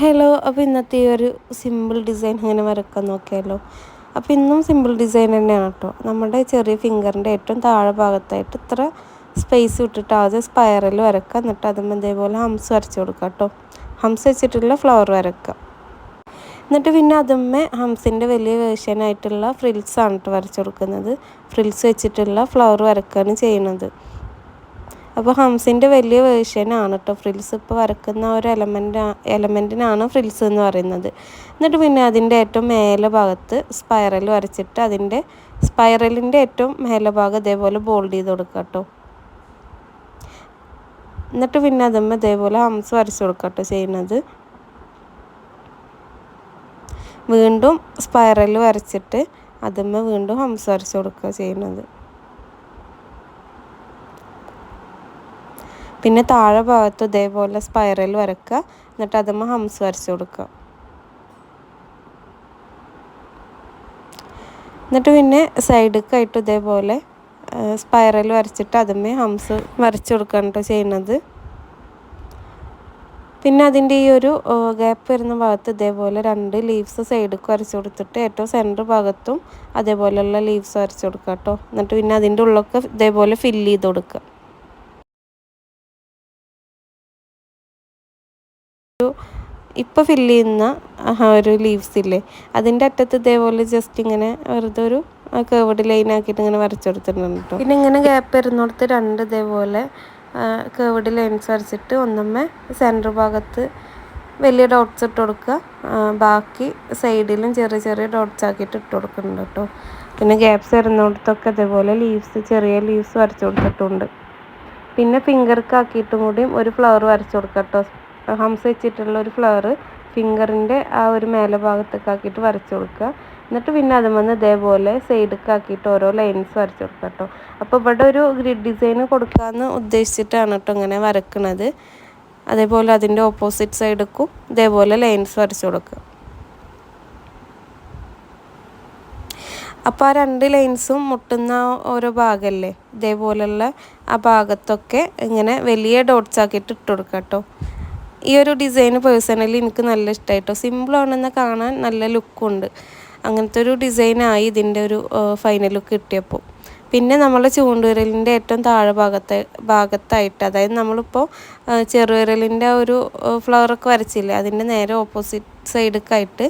Hello അപ്പോൾ ഇന്നത്തെ ഈ ഒരു സിമ്പിൾ ഡിസൈൻ ഇങ്ങനെ വരക്കാൻ നോക്കിയാലോ? അപ്പോൾ ഇന്നും സിമ്പിൾ ഡിസൈൻ തന്നെയാണ് കേട്ടോ നമ്മുടെ ചെറിയ ഫിംഗറിന്റെ ഏറ്റവും താഴെ ഭാഗത്തായിട്ട് ഇത്ര സ്പേസ് വിട്ടിട്ട് ആദ്യം സ്പയറിൽ വരക്കുക എന്നിട്ട് അതും ഇതേപോലെ ഹംസ് വരച്ച് കൊടുക്കുക കേട്ടോ ഹംസ് വെച്ചിട്ടുള്ള ഫ്ലവർ വരക്കുക എന്നിട്ട് പിന്നെ അതുമ്മേ ഹംസിന്റെ വലിയ വേർഷനായിട്ടുള്ള ഫ്രിൽസാണ് കേട്ടോ വരച്ച് കൊടുക്കുന്നത്. ഫ്രിൽസ് വെച്ചിട്ടുള്ള ഫ്ലവർ വരക്കുകയാണ് ചെയ്യുന്നത്. അപ്പോൾ ഹംസിന്റെ വലിയ വേർഷനാണ് കേട്ടോ ഫ്രിൽസ് ഇപ്പോൾ വരക്കുന്ന ഒരു എലമെന്റ് എലമെന്റിനാണ് ഫ്രിൽസ് എന്ന് പറയുന്നത്. എന്നിട്ട് പിന്നെ അതിന്റെ ഏറ്റവും മേലെ ഭാഗത്ത് സ്പൈറൽ വരച്ചിട്ട് അതിന്റെ സ്പൈറലിന്റെ ഏറ്റവും മേലെ ഭാഗം ഇതേപോലെ ബോൾഡ് ചെയ്ത് കൊടുക്കുക കേട്ടോ എന്നിട്ട് പിന്നെ അതുമ്മ ഇതേപോലെ ഹംസ് വരച്ച് കൊടുക്കുക കേട്ടോ ചെയ്യുന്നത്. വീണ്ടും സ്പൈറൽ വരച്ചിട്ട് അതുമ്മ വീണ്ടും ഹംസ് വരച്ച് കൊടുക്കുക ചെയ്യുന്നത്. പിന്നെ താഴെ ഭാഗത്ത് ഇതേപോലെ സ്പൈറൽ വരക്കുക. എന്നിട്ട് അതുമ്മ ഹംസ് വരച്ച് കൊടുക്കുക. എന്നിട്ട് പിന്നെ സൈഡിലേക്കായിട്ട് ഇതേപോലെ സ്പൈറൽ വരച്ചിട്ട് അതുമ്മേ ഹംസ് വരച്ച് കൊടുക്കുകയാണ് കേട്ടോ ചെയ്യുന്നത്. പിന്നെ അതിന്റെ ഈ ഒരു ഗ്യാപ്പ് വരുന്ന ഭാഗത്ത് ഇതേപോലെ രണ്ട് ലീവ്സ് സൈഡിലേക്ക് വരച്ച് കൊടുത്തിട്ട് ഏറ്റവും സെന്റർ ഭാഗത്തും അതേപോലെയുള്ള ലീവ്സ് വരച്ച് കൊടുക്കുക കേട്ടോ എന്നിട്ട് പിന്നെ അതിന്റെ ഉള്ളൊക്കെ ഇതേപോലെ ഫില്ല് ചെയ്ത് കൊടുക്കുക. ഇപ്പോൾ ഫില്ല് ചെയ്യുന്ന ഒരു ലീവ്സ് ഇല്ലേ? അതിന്റെ അറ്റത്ത് ഇതേപോലെ ജസ്റ്റ് ഇങ്ങനെ വെറുതെ ഒരു കേവഡ് ലൈൻ ആക്കിയിട്ട് ഇങ്ങനെ വരച്ചു കൊടുത്തിട്ടുണ്ട് കേട്ടോ പിന്നെ ഇങ്ങനെ ഗ്യാപ്പ് വരുന്നിടത്ത് രണ്ട് ഇതേപോലെ കേവഡ് ലൈൻസ് വരച്ചിട്ട് ഒന്നമ്മേ സെന്റർ ഭാഗത്ത് വലിയ ഡോട്ട്സ് ഇട്ട് കൊടുക്കുക. ബാക്കി സൈഡിലും ചെറിയ ചെറിയ ഡോട്ട്സ് ആക്കിയിട്ട് ഇട്ട് കൊടുക്കുന്നുണ്ട് കേട്ടോ പിന്നെ ഗ്യാപ്സ് വരുന്നിടത്തൊക്കെ ഇതേപോലെ ലീവ്സ് ചെറിയ ലീവ്സ് വരച്ചു കൊടുത്തിട്ടുണ്ട്. പിന്നെ ഫിംഗർക്ക് ആക്കിയിട്ടും കൂടിയും ഒരു ഫ്ലവർ വരച്ചു കൊടുക്കാം കേട്ടോ ഹംസ് വെച്ചിട്ടുള്ള ഒരു ഫ്ലവർ ഫിംഗറിന്റെ ആ ഒരു മേലെ ഭാഗത്തേക്ക് ആക്കിയിട്ട് വരച്ചു കൊടുക്കുക. എന്നിട്ട് പിന്നെ അത് വന്ന് ഇതേപോലെ സൈഡൊക്കെ ആക്കിയിട്ട് ഓരോ ലൈൻസ് വരച്ചു കൊടുക്കുക കേട്ടോ. അപ്പോൾ ഇവിടെ ഒരു ഗ്രിഡ് ഡിസൈൻ കൊടുക്കാമെന്ന് ഉദ്ദേശിച്ചിട്ടാണ് കേട്ടോ ഇങ്ങനെ വരക്കുന്നത് അതേപോലെ അതിന്റെ ഓപ്പോസിറ്റ് സൈഡിക്കും ഇതേപോലെ ലൈൻസ് വരച്ചു കൊടുക്കുക. അപ്പോൾ ആ രണ്ട് ലൈൻസും മുട്ടുന്ന ഓരോ ഭാഗമല്ലേ ഇതേപോലെയുള്ള ആ ഭാഗത്തൊക്കെ ഇങ്ങനെ വലിയ ഡോട്ട്സ് ആക്കിയിട്ട് ഇട്ട് കൊടുക്കാം കേട്ടോ. ഈ ഒരു ഡിസൈൻ പേഴ്സണലി എനിക്ക് നല്ല ഇഷ്ടമായിട്ടോ സിമ്പിളാണെന്ന് കാണാൻ നല്ല ലുക്കുണ്ട് അങ്ങനത്തെ ഒരു ഡിസൈനായി ഇതിന്റെ ഒരു ഫൈനൽ ലുക്ക് കിട്ടിയപ്പോൾ പിന്നെ നമ്മൾ ചൂണ്ടുവിരലിന്റെ ഏറ്റവും താഴെ ഭാഗത്തെ ഭാഗത്തായിട്ട് അതായത് നമ്മളിപ്പോൾ ചെറുവിരലിന്റെ ഒരു ഫ്ലവറൊക്കെ വരച്ചില്ലേ അതിന്റെ നേരെ ഓപ്പോസിറ്റ് സൈഡൊക്കെ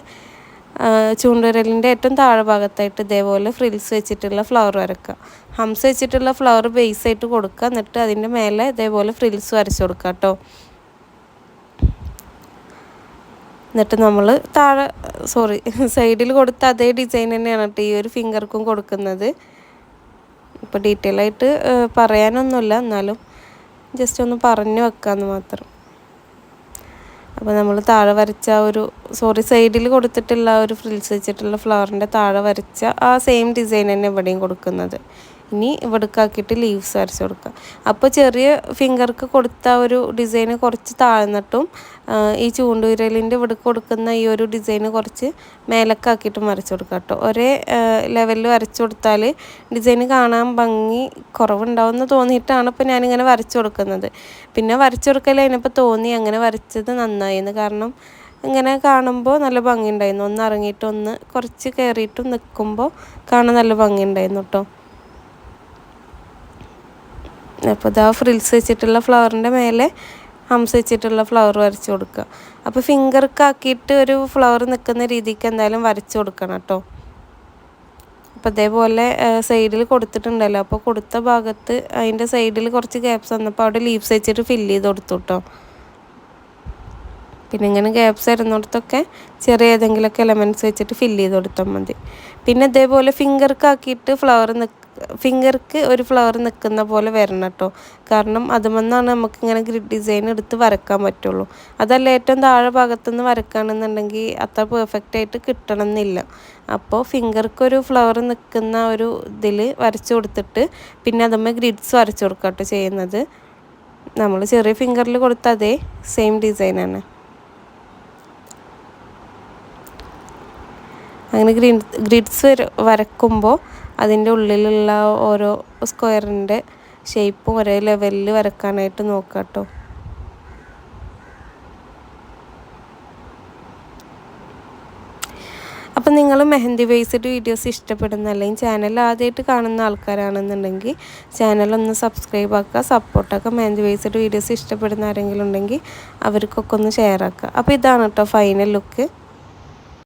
ചൂണ്ടുവിരലിന്റെ ഏറ്റവും താഴെ ഭാഗത്തായിട്ട് ഇതേപോലെ ഫ്രിൽസ് വെച്ചിട്ടുള്ള ഫ്ലവർ വരക്കുക ഹംസ് വെച്ചിട്ടുള്ള ഫ്ലവർ ബേസ് ആയിട്ട് കൊടുക്കുക. എന്നിട്ട് അതിന്റെ മേലെ ഇതേപോലെ ഫ്രിൽസ് വരച്ച് കൊടുക്കുക കേട്ടോ. എന്നിട്ട് നമ്മൾ താഴെ സോറി സൈഡിൽ കൊടുത്ത അതേ ഡിസൈൻ തന്നെയാണ് കേട്ടോ ഈ ഒരു ഫിംഗർക്കും കൊടുക്കുന്നത്. ഇപ്പോൾ ഡീറ്റെയിൽ ആയിട്ട് പറയാനൊന്നുമില്ല. എന്നാലും ജസ്റ്റ് ഒന്ന് പറഞ്ഞു വെക്കാമെന്ന് മാത്രം. അപ്പോൾ നമ്മൾ താഴെ വരച്ച ഒരു സോറി സൈഡിൽ കൊടുത്തിട്ടുള്ള ഒരു ഫ്രിൽസ് വെച്ചിട്ടുള്ള ഫ്ലവറിന്റെ താഴെ വരച്ച ആ സെയിം ഡിസൈൻ തന്നെ ഇവിടെയും കൊടുക്കുന്നത്. ഇനി ഇവിടേക്കാക്കിയിട്ട് ലീവ്സ് വരച്ച് കൊടുക്കുക. അപ്പോൾ ചെറിയ ഫിംഗർക്ക് കൊടുത്ത ഒരു ഡിസൈൻ കുറച്ച് താഴ്ന്നിട്ടും ഈ ചൂണ്ടുവിരലിന്റെ ഇവിടെ കൊടുക്കുന്ന ഈ ഒരു ഡിസൈൻ കുറച്ച് മേലക്കാക്കിയിട്ടും വരച്ച് കൊടുക്കുക കേട്ടോ. ഒരേ ലെവലിൽ വരച്ച് കൊടുത്താൽ ഡിസൈന് കാണാൻ ഭംഗി കുറവുണ്ടാവുമെന്ന് തോന്നിയിട്ടാണ് ഇപ്പോൾ ഞാനിങ്ങനെ വരച്ച് കൊടുക്കുന്നത്. പിന്നെ വരച്ച് കൊടുക്കൽ അതിനിപ്പോൾ തോന്നി അങ്ങനെ വരച്ചത് നന്നായിരുന്നു കാരണം ഇങ്ങനെ കാണുമ്പോൾ നല്ല ഭംഗി ഉണ്ടായിരുന്നു ഒന്ന് ഇറങ്ങിയിട്ട് ഒന്ന് കുറച്ച് കയറിയിട്ടും നിൽക്കുമ്പോൾ കാണാൻ നല്ല ഭംഗി ഉണ്ടായിരുന്നു കേട്ടോ. അപ്പോൾ ഇതാ ഫ്രിൽസ് വെച്ചിട്ടുള്ള ഫ്ലവറിന്റെ മേലെ ഹംസ് വെച്ചിട്ടുള്ള ഫ്ലവർ വരച്ച് കൊടുക്കുക. അപ്പോൾ ഫിംഗർക്ക് ആക്കിയിട്ട് ഒരു ഫ്ലവർ നിൽക്കുന്ന രീതിക്ക് എന്തായാലും വരച്ച് കൊടുക്കണം കേട്ടോ. അപ്പോൾ അതേപോലെ സൈഡിൽ കൊടുത്തിട്ടുണ്ടല്ലോ. അപ്പോൾ കൊടുത്ത ഭാഗത്ത് അതിന്റെ സൈഡിൽ കുറച്ച് ഗ്യാപ്സ് വന്നപ്പോൾ അവിടെ ലീവ്സ് വെച്ചിട്ട് ഫില്ല് ചെയ്ത് കൊടുത്തു കേട്ടോ. പിന്നെ ഇങ്ങനെ ഗ്യാപ്സ് വരുന്നിടത്തൊക്കെ ചെറിയ ഏതെങ്കിലുമൊക്കെ എലമെന്റ്സ് വെച്ചിട്ട് ഫില്ല് ചെയ്ത് കൊടുത്താൽ മതി. പിന്നെ ഇതേപോലെ ഫിംഗർക്ക് ആക്കിയിട്ട് ഫ്ലവർ ഫിംഗർക്ക് ഒരു ഫ്ലവർ നിൽക്കുന്ന പോലെ വരണം കേട്ടോ കാരണം അതുമെന്നാണ് നമുക്കിങ്ങനെ ഗ്രിഡ് ഡിസൈൻ എടുത്ത് വരക്കാൻ പറ്റുള്ളൂ. അതല്ല ഏറ്റവും താഴെ ഭാഗത്തുനിന്ന് വരക്കുകയാണെന്നുണ്ടെങ്കിൽ അത്ര പെർഫെക്റ്റ് ആയിട്ട് കിട്ടണം എന്നില്ല അപ്പോൾ ഫിംഗർക്ക് ഒരു ഫ്ലവർ നിൽക്കുന്ന ഒരു ഇതിൽ വരച്ചു കൊടുത്തിട്ട് പിന്നെ അതുമ്മേ ഗ്രിഡ്സ് വരച്ചു കൊടുക്കാം കേട്ടോ ചെയ്യുന്നത്. നമ്മൾ ചെറിയ ഫിംഗറിൽ കൊടുത്ത അതേ സെയിം ഡിസൈനാണ് അങ്ങനെ ഗ്രീൻ ഗ്രിഡ്സ് വരക്കുമ്പോൾ അതിന്റെ ഉള്ളിലുള്ള ഓരോ സ്ക്വയറിന്റെ ഷേപ്പും ഒരേ ലെവലിൽ വരക്കാനായിട്ട് നോക്കാം കേട്ടോ അപ്പം നിങ്ങൾ മെഹന്തി ബേസ്ഡ് വീഡിയോസ് ഇഷ്ടപ്പെടുന്ന അല്ലെങ്കിൽ ചാനൽ ആദ്യമായിട്ട് കാണുന്ന ആൾക്കാരാണെന്നുണ്ടെങ്കിൽ ചാനലൊന്ന് സബ്സ്ക്രൈബ് ആക്കുക സപ്പോർട്ടാക്കുക മെഹന്തി ബേസ്ഡ് വീഡിയോസ് ഇഷ്ടപ്പെടുന്ന ആരെങ്കിലും ഉണ്ടെങ്കിൽ അവർക്കൊക്കെ ഒന്ന് ഷെയർ ആക്കുക. അപ്പോൾ ഇതാണ് കേട്ടോ ഫൈനൽ ലുക്ക്